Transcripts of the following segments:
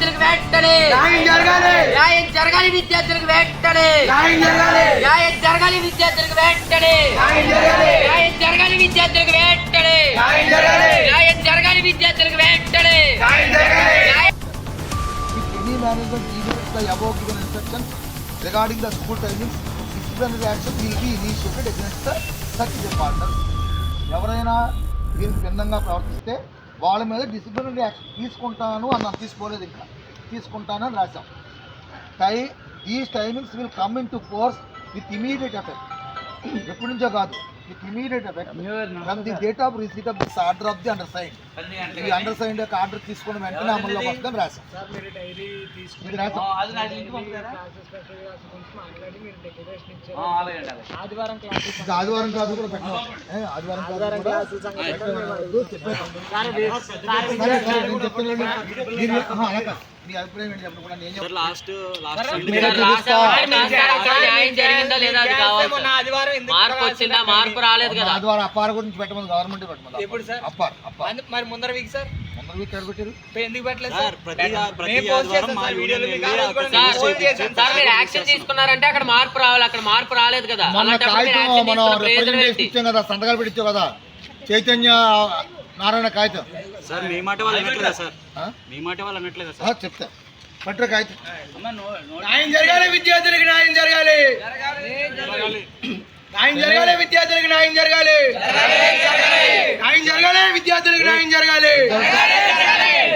విద్యార్థులకు వెంటనే. న్యాయం జరగాలి. న్యాయం జరగాలి విద్యార్థులకు వెంటనే. న్యాయం జరగాలి. న్యాయం జరగాలి విద్యార్థులకు వెంటనే. న్యాయం జరగాలి. న్యాయం జరగాలి విద్యార్థులకు వెంటనే. న్యాయం జరగాలి. న్యాయం జరగాలి విద్యార్థులకు వెంటనే. న్యాయం జరగాలి. the above given instructions regarding the school timings, disciplinary action will be initiated against the such department. ఎవరైనా దీనికి భిన్నంగా ప్రవర్తిస్తే వాళ్ళ మీద డిసిప్లినరీ యాక్షన్ తీసుకుంటాను అన్న తీసుకోలేదు ఇంకా తీసుకుంటాను రాశాం. Tie these timings will come into force with immediate effect. ఎప్పటి నుంచో కాదు. With immediate effect from the date of receipt of this order of the undersign ఈ అండర్ సైన్ యొక్క ఆర్డర్ తీసుకున్న వెంటనే అమల్లోకి వస్తుందని రాశాం ఇది రాశాం ఆదివారం క్లాసులు కూడా ఏ, ఆదివారం కూడా. మీ అభిప్రాయం ఏంటి చెప్పండి నేను. లాస్ట్ లాస్ట్ మార్పు వచ్చిందా మార్పు రాలేదు కదా. ఆదివారం అప్పార గురించి పెట్టమని గవర్నమెంట్ పెట్టమని ఎప్పుడు సార్? అప్పార్ మరి ముందర వీక్ సార్? ముందర వీక్ ఎక్కడ పెట్టారు? ఎందుకు పెట్టలేదు సార్ ప్రతి ఆదివారం మా వీడియోలు సార్ మీరు యాక్షన్ తీసుకున్నారంటే అక్కడ మార్పు రావాలి అక్కడ మార్పు రాలేదు కదా. మనం రిప్రజెంటేషన్ ఇచ్చాం కదా సంతకాలు పెట్టి ఇచ్చాం కదా. చైతన్య నారాయణ కాగితం. సార్ మీ మాట వాళ్ళు అనట్లేదా సార్? మీ మాట వాళ్ళు అనట్లేదా ఆ, సార్ చెప్తా. పట్ర కాగితం. న్యాయం జరగాలి విద్యార్థులకు న్యాయం జరగాలి. న్యాయం జరగాలి విద్యార్థులకు న్యాయం జరగాలి. న్యాయం జరగాలి విద్యార్థులకు న్యాయం జరగాలి.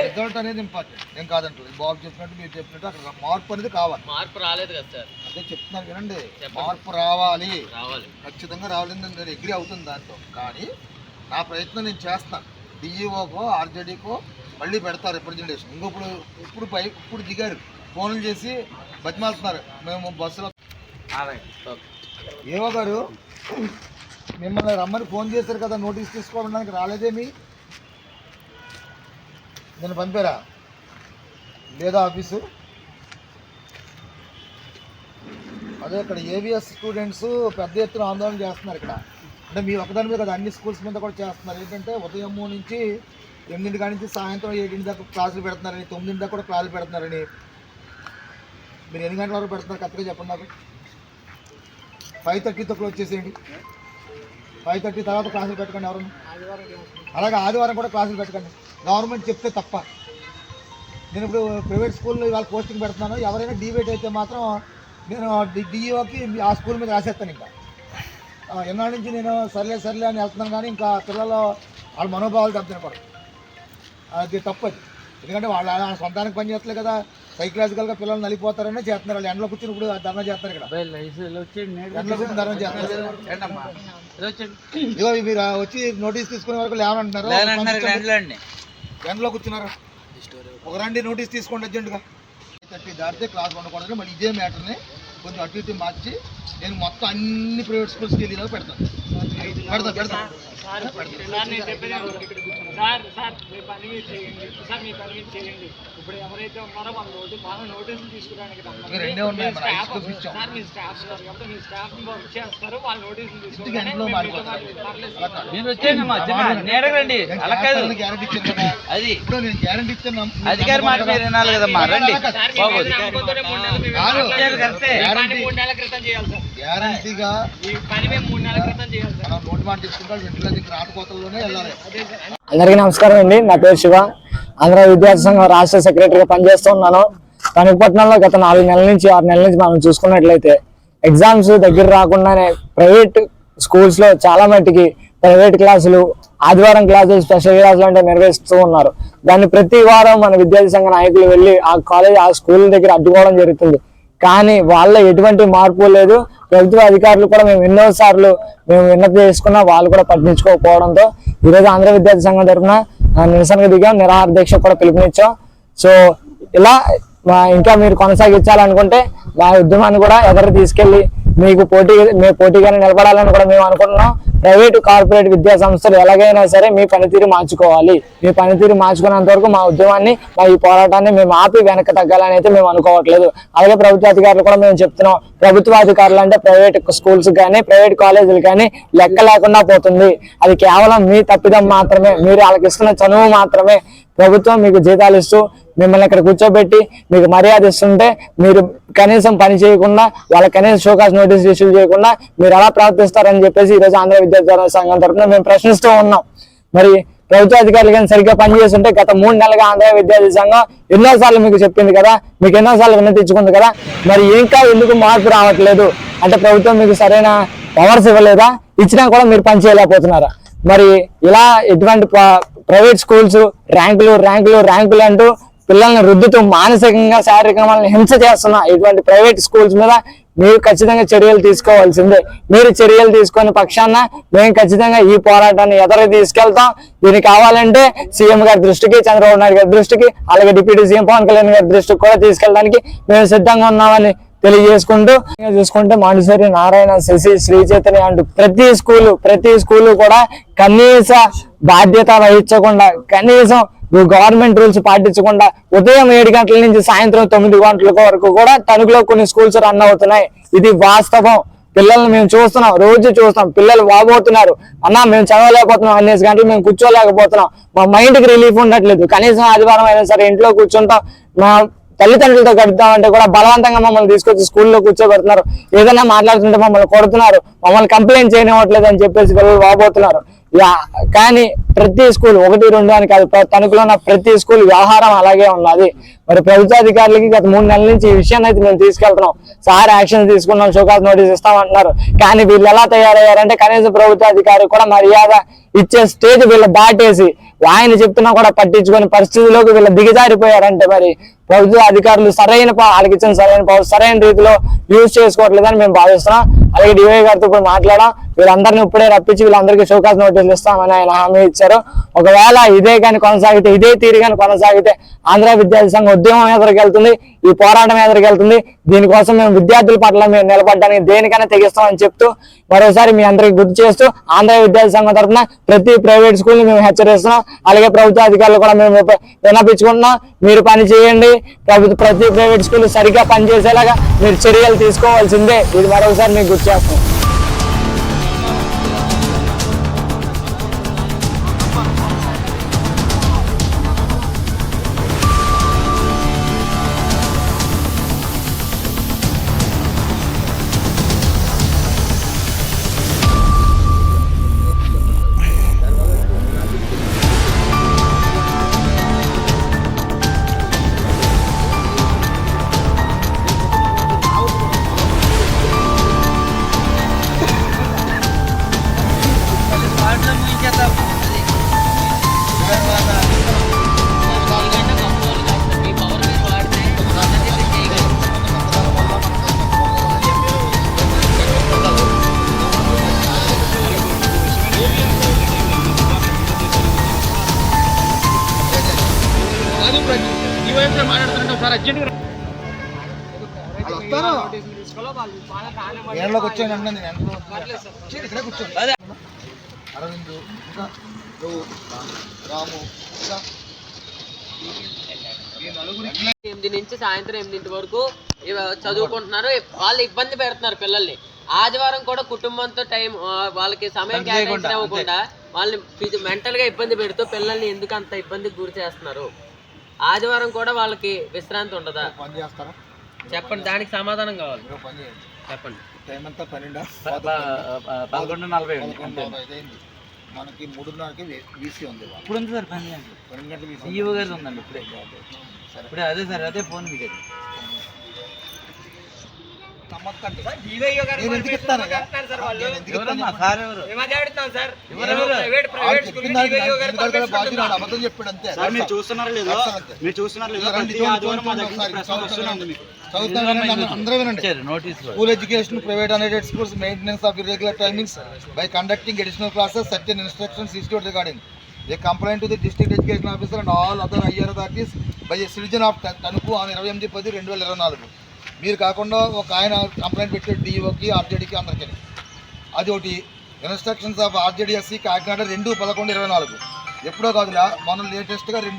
రిజల్ట్ అనేది ఇంపార్టెంట్. ఏం కాదంటారు బాబు చెప్పినట్టు మీరు చెప్పినట్టు అక్కడ మార్పు అనేది కావాలి. మార్పు రాలేదు కదా సార్. అదే చెప్తున్నారు వినండి. మార్పు రావాలి. రావాలి. ఖచ్చితంగా రావాలని నేను అగ్రి అవుతుంది దాంతో కానీ నా ప్రయత్నం నేను చేస్తాను. డిఈఓకో ఆర్జేడీకో మళ్ళీ పెడతారు రిప్రజెంటేషన్ ఇంకొప్పుడు ఇప్పుడు పై ఇప్పుడు దిగారు. ఫోన్లు చేసి బతిమాలుతున్నారు. మేము బస్సులో ఏవో గారు మిమ్మల్ని రమ్మని ఫోన్ చేశారు కదా నోటీస్ తీసుకోవడానికి రాలేదేమి? నేను పంపారా? లేదా ఆఫీసు? అదే ఇక్కడ ఏవిఎస్ స్టూడెంట్స్ పెద్ద ఎత్తున ఆందోళన చేస్తున్నారు ఇక్కడ. అంటే మీ ఒకదాని మీద కదా అన్ని స్కూల్స్ మీద కూడా చేస్తున్నారు. ఏంటంటే ఉదయం నుంచి ఎనిమిది కాడి నుంచి సాయంత్రం ఏడింటి దాకా క్లాసులు పెడుతున్నారని తొమ్మిది దాకా కూడా క్లాసులు పెడుతున్నారని. మీరు ఎన్ని గంటల వరకు పెడుతున్నారు? కరెక్ట్గా చెప్పండి నాకు. ఫైవ్ థర్టీ క్లోజ్ చేసేయండి. ఫైవ్ థర్టీ తర్వాత క్లాసులు పెట్టకండి ఎవరు అలాగే ఆదివారం కూడా క్లాసులు పెట్టకండి. గవర్నమెంట్ చెప్తే తప్ప. నేను ఇప్పుడు ప్రైవేట్ స్కూల్లో ఇవాళ పోస్టింగ్ పెడుతున్నాను. ఎవరైనా డిబేట్ అయితే మాత్రం నేను డిఈఓకి ఆ స్కూల్ మీద రాసేస్తాను ఇంకా. ఆ, ఎన్నాళ్ళ నుంచి నేను సర్లే సర్లే అని వెళ్తున్నాను కానీ ఇంకా పిల్లలు వాళ్ళ మనోభావాలు దెబ్బతినపడరు అది తప్పది. ఎందుకంటే వాళ్ళు వాళ్ళ సొంతానికి పని చేస్తలే కదా. సైకలాజికల్గా పిల్లలు నలిపోతారనే చేస్తున్నారు వాళ్ళు. ఎండలో కూర్చుని ఇప్పుడు ధర్నా చేస్తారు ఇక్కడ. ఎండలో కూర్చుని ధర్నా మీరు వచ్చి నోటీస్ తీసుకునే వరకు లేవనంటున్నారు. ఎండలో కూర్చున్నారు. ఒక రండి నోటీస్ తీసుకోండి అర్జెంటుగా థర్టీ దాటితే క్లాస్ ఉండకూడదు మళ్ళీ ఇదే మ్యాటర్ని కొంచెం అటు ఇటు మార్చి నేను మొత్తం అన్ని ప్రైవేట్ స్కూల్స్కి వెళ్ళేలా పెడతాను పెడతా. పెడతా సార్ నేను చెప్పేది సార్ సార్ మీ పని మీరు చేయండి. సార్ మీ పని మీరు చేయండి. ఇప్పుడు ఎవరైతే ఉన్నారో వాళ్ళ నోటీస్ నోటీసులు రెండే ఉన్నాయి. సార్ మీ స్టాఫ్ ఉన్నారు కాబట్టి మీ స్టాఫ్ చేస్తారు వాళ్ళ నోటీసులు అలా కాదు. గ్యారెంటీ ఇచ్చాను అది. ఇప్పుడు నేను గ్యారెంటీ ఇచ్చాను అధికారి మాట మీరు వినాలి కదమ్మా. రండి. బాబు. గ్యారంటీగా అందరికీ నమస్కారం అండి. నా పేరు శివ. ఆంధ్ర విద్యార్థి సంఘం రాష్ట్ర సెక్రటరీగా పనిచేస్తున్నాను కనుపట్నంలో గత నాలుగు నెలల నుంచి ఆరు నెలల నుంచి మనం చూసుకున్నట్లయితే ఎగ్జామ్స్ దగ్గర రాకుండానే ప్రైవేట్ స్కూల్స్లో చాలా మట్టుకి ప్రైవేట్ క్లాసులు ఆదివారం క్లాసులు స్పెషల్ క్లాసులు అంటే నిర్వహిస్తూ ఉన్నారు. దాన్ని ప్రతి వారం మన విద్యార్థి సంఘ నాయకులు వెళ్ళి ఆ కాలేజ్ ఆ స్కూల్ దగ్గర అడ్డుకోవడం జరుగుతుంది. కానీ వాళ్ళ ఎటువంటి మార్పు లేదు. ప్రభుత్వ అధికారులు కూడా మేము ఎన్నో సార్లు మేము విన్నతి చేసుకున్నా వాళ్ళు కూడా పట్టించుకోకపోవడంతో ఈరోజు ఆంధ్ర విద్యార్థి సంఘం తరఫున నిరసనకు దిగాం. నిరాహార దీక్ష కూడా పిలుపునిచ్చాం. సో ఇలా ఇంకా మీరు కొనసాగించాలనుకుంటే మా ఉద్యమాన్ని కూడా ఎదురు తీసుకెళ్ళి మీకు పోటీ మీ పోటీగానే నిలబడాలని కూడా మేము అనుకుంటున్నాం. ప్రైవేటు కార్పొరేట్ విద్యా సంస్థలు ఎలాగైనా సరే మీ పనితీరు మార్చుకోవాలి. మీ పనితీరు మార్చుకున్నంత వరకు మా ఉద్యమాన్ని మా ఈ పోరాటాన్ని మేము ఆపి వెనక్కి తగ్గాలని అయితే మేము అనుకోవట్లేదు. అలాగే ప్రభుత్వ అధికారులు కూడా మేము చెప్తున్నాం. ప్రభుత్వ అధికారులు అంటే ప్రైవేట్ స్కూల్స్ కానీ ప్రైవేట్ కాలేజీలు కానీ లెక్క లేకుండా పోతుంది. అది కేవలం మీ తప్పిదం మాత్రమే. మీరు వాళ్ళకి ఇస్తున్న చనువు మాత్రమే. ప్రభుత్వం మీకు జీతాలు ఇస్తూ మిమ్మల్ని ఇక్కడ కూర్చోబెట్టి మీకు మర్యాద ఇస్తుంటే మీరు కనీసం పని చేయకుండా వాళ్ళ కనీసం షోకాస్ నోటీస్ ఇష్యూ చేయకుండా మీరు ఎలా ప్రవర్తిస్తారని చెప్పేసి ఈరోజు ఆంధ్ర విద్యార్థి సంఘం తరఫున మేము ప్రశ్నిస్తూ ఉన్నాం. మరి ప్రభుత్వ అధికారులు కానీ సరిగ్గా పనిచేస్తుంటే గత మూడు నెలలుగా ఆంధ్ర విద్యార్థి సంఘం ఎన్నోసార్లు మీకు చెప్పింది కదా మీకు ఎన్నోసార్లు విన్నతించుకుంది కదా మరి ఇంకా ఎందుకు మార్పు రావట్లేదు? అంటే ప్రభుత్వం మీకు సరైన పవర్స్ ఇవ్వలేదా? ఇచ్చినా కూడా మీరు పని చేయలేకపోతున్నారా? మరి ఇలా ఎటువంటి ప్రైవేట్ స్కూల్స్ ర్యాంకులు ర్యాంకులు ర్యాంకులు అంటూ పిల్లల్ని రుద్దుతూ మానసికంగా శారీరకంగా హింస చేస్తున్న ఇటువంటి ప్రైవేట్ స్కూల్స్ మీద మీరు ఖచ్చితంగా చర్యలు తీసుకోవాల్సిందే. మీరు చర్యలు తీసుకునే పక్షాన మేము ఖచ్చితంగా ఈ పోరాటాన్ని ఎదురు తీసుకెళ్తాం. దీనికి కావాలంటే సీఎం గారి దృష్టికి చంద్రబాబు నాయుడు గారి దృష్టికి అలాగే డిప్యూటీ సీఎం పవన్ కళ్యాణ్ గారి దృష్టికి కూడా తీసుకెళ్ళడానికి మేము సిద్ధంగా ఉన్నామని తెలియజేసుకుంటూ చూసుకుంటే మాండిసరి నారాయణ శశి శ్రీ చైతన్య అంటూ ప్రతి స్కూలు ప్రతి స్కూలు కూడా కనీస బాధ్యత వహించకుండా కనీసం గవర్నమెంట్ రూల్స్ పాటించకుండా ఉదయం ఏడు గంటల నుంచి సాయంత్రం తొమ్మిది గంటల వరకు కూడా తణుకులో కొన్ని స్కూల్స్ రన్ అవుతున్నాయి. ఇది వాస్తవం. పిల్లల్ని మేము చూస్తున్నాం. రోజు చూస్తాం పిల్లలు బాగోతున్నారు అన్న మేము చదవలేకపోతున్నాం. అనేసి గంటలు మేము కూర్చోలేకపోతున్నాం. మా మైండ్కి రిలీఫ్ ఉండట్లేదు. కనీసం ఆదివారం అయినా సరే ఇంట్లో కూర్చుంటాం. మా తల్లిదండ్రులతో గడుపుతామంటే కూడా బలవంతంగా మమ్మల్ని తీసుకొచ్చి స్కూల్లో కూర్చోబెడుతున్నారు. ఏదైనా మాట్లాడుతుంటే మమ్మల్ని కొడుతున్నారు. మమ్మల్ని కంప్లైంట్ చేయనివ్వట్లేదు అని చెప్పేసి పిల్లలు బాగోతున్నారు కానీ ప్రతి స్కూల్ ఒకటి రెండు అని కాదు తణుకులో ఉన్న ప్రతి స్కూల్ వ్యవహారం అలాగే ఉన్నది. మరి ప్రభుత్వ అధికారులకి గత మూడు నెలల నుంచి ఈ విషయాన్ని అయితే మేము తీసుకెళ్తున్నాం. సార్ యాక్షన్ తీసుకున్నాం షోకాస్ నోటీస్ ఇస్తామంటున్నారు. కానీ వీళ్ళు ఎలా తయారయ్యారంటే కనీసం ప్రభుత్వ అధికారి కూడా మర్యాద ఇచ్చే స్టేజ్ వీళ్ళు దాటేసి ఆయన చెప్తున్నా కూడా పట్టించుకొని పరిస్థితిలోకి వీళ్ళు దిగజారిపోయారంటే మరి ప్రభుత్వ అధికారులు సరైన వాళ్ళకి ఇచ్చిన సరైన పవర్ సరైన రీతిలో యూజ్ చేసుకోవట్లేదని మేము భావిస్తున్నాం. అలాగే డివై గారితో ఇప్పుడు మాట్లాడాం. వీళ్ళందరినీ ఇప్పుడే రప్పించి వీళ్ళందరికీ షోకాస్ నోటీసులు ఇస్తామని ఆయన హామీ ఇచ్చారు. ఒకవేళ ఇదే కానీ కొనసాగితే ఇదే తీరు కానీ కొనసాగితే ఆంధ్ర విద్యార్థి సంఘం ఉద్యమం ఎదురుకెళ్తుంది ఈ పోరాటం ఎదురుకెళ్తుంది దీనికోసం మేము విద్యార్థుల పట్ల మేము నిలబడడానికి దేనికైనా తెగిస్తామని చెప్తూ మరోసారి మీ అందరికీ గుర్తు చేస్తూ ఆంధ్ర విద్యార్థి సంఘం తరఫున ప్రతి ప్రైవేట్ స్కూల్ని మేము హెచ్చరిస్తున్నాం. అలాగే ప్రభుత్వ అధికారులు కూడా మేము వినపించుకుంటున్నాం. విన్నపించుకుంటున్నాం మీరు పని చేయండి ప్రభుత్వ ప్రతి ప్రైవేట్ స్కూల్ సరిగ్గా పనిచేసేలాగా మీరు చర్యలు తీసుకోవాల్సిందే. ఇది మరొకసారి మీకు గుర్తు చేస్తాం ఎండలోకి వచ్చాను అంటే నేను ఇక్కడే కూర్చోండి అరవింద్ ఇంకా నువ్వు రాము ఇంకా ఎనిమిది నుంచి సాయంత్రం ఎనిమిదింటి వరకు చదువుకుంటున్నారు. వాళ్ళు ఇబ్బంది పెడుతున్నారు పిల్లల్ని. ఆదివారం కూడా కుటుంబంతో టైం వాళ్ళకి సమయం కేటాయించకుండా వాళ్ళని మెంటల్గా ఇబ్బంది పెడుతూ పిల్లల్ని ఎందుకు అంత ఇబ్బందికి గురి చేస్తున్నారు? ఆదివారం కూడా వాళ్ళకి విశ్రాంతి ఉండదా? పని చేస్తారా? చెప్పండి దానికి సమాధానం కావాలి. పని చేయండి. చెప్పండి. టైం అంతా పన్నెండా? పదకొండు నలభై మనకి మూడున్నరకి వీసీ ఉంది. ఇప్పుడు ఉంది సార్ పని పన్నెండు గంటల గారి ఉందండి ఇప్పుడే. ఇప్పుడే అదే సార్ అదే ఫోన్ మీకు school education private unaided schools maintenance of regular timings by conducting additional classes certain instruction institute regarding a complaint the district education officer and all other higher authorities by citizen of Tanuku on ఇరవై ఎనిమిది పది రెండు వేల ఇరవై నాలుగు మీరు కాకుండా ఒక ఆయన కంప్లైంట్ పెట్టాడు డిఈఓకి ఆర్జేడీకి అందరికీ. అది ఒకటి. ఇన్స్ట్రక్షన్స్ ఆఫ్ ఆర్జేడీఎస్సి కాకినాడ రెండు పదకొండు ఇరవై నాలుగు. ఎప్పుడో కాదులా మనం లేటెస్ట్గా రెండు